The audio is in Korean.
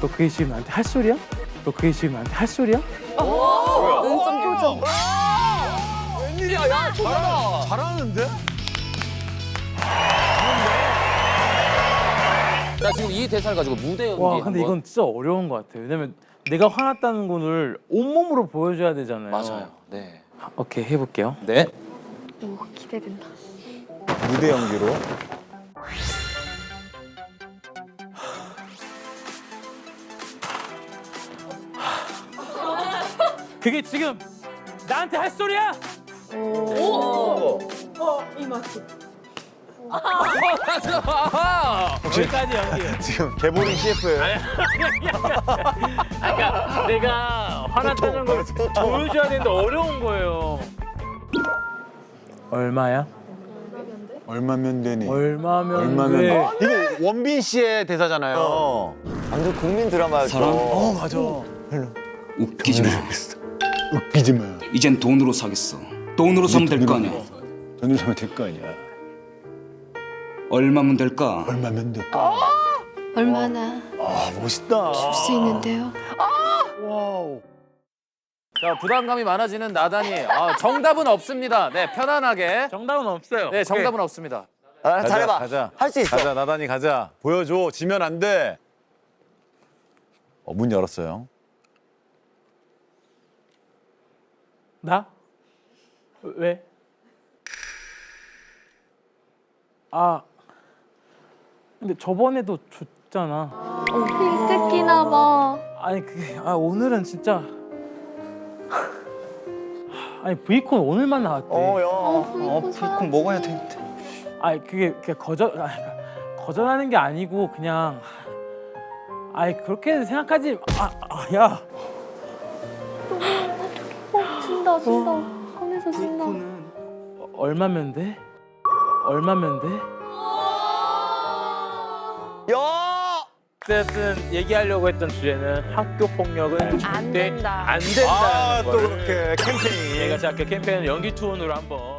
너 그게 지금 나한테 할 소리야? 너 그게 지금 나한테 할 소리야? 눈썹 표정. 웬일이야, 야, 저거다. 잘하는데? 자, 지금 이 대사를 가지고 무대 연기 와 근데 한번. 이건 진짜 어려운 것 같아. 왜냐면 내가 화났다는 거를 온몸으로 보여줘야 되잖아요. 맞아요. 네. 오케이 해볼게요. 네. 오 기대된다. 무대 연기로. 그게 지금 나한테 할 소리야? 여기까지 연기. 지금 개보린 CF예요. 그러니까 내가 화났다는 걸 보여줘야 되는데 어려운 거예요. 얼마야? 얼마면 되니? 얼마면 얼마면 돼? 이거 원빈 씨의 대사잖아요. 완전 국민 드라마였죠. 사랑? 어 맞아. 웃기지 마. 웃기지 마. 이젠 돈으로 사겠어. 돈으로 사면 될 거 아니야. 돈을 사면 될 거 아니야. 얼마면 될까? 얼마면 될까? 얼마나 아 멋있다. 줄 수 있는데요? 자, 부담감이 많아지는 나단이. 아, 정답은 없습니다. 네, 편안하게. 정답은 없어요. 네, 정답은 없습니다. 아, 가자, 잘해봐. 가자. 할 수 있어. 가자 나단이 가자. 보여줘. 지면 안 돼. 어, 문 열었어요. 나? 왜? 아 근데 저번에도 줬잖아. 힘 뜯기나 봐. 아니 그게 아 오늘은 진짜 아니 브이콘 오늘만 나왔대. 어, 야. 어, 브이콘 사야지. 먹어야 되는데. 아니 그게 그게 거절 아니, 그러니까 거절하는 게 아니고 그냥 아니 그렇게 생각하지 아, 아 야. 어, 진다 진다. 꺼내서 진다. 어, 얼마면 돼? 얼마면 돼? 야! 어쨌든 얘기하려고 했던 주제는 학교 폭력은 절대 된다. 안 된다는 아 또 거를 그렇게 캠페인. 얘가 자그 캠페인 연기 투혼으로 한번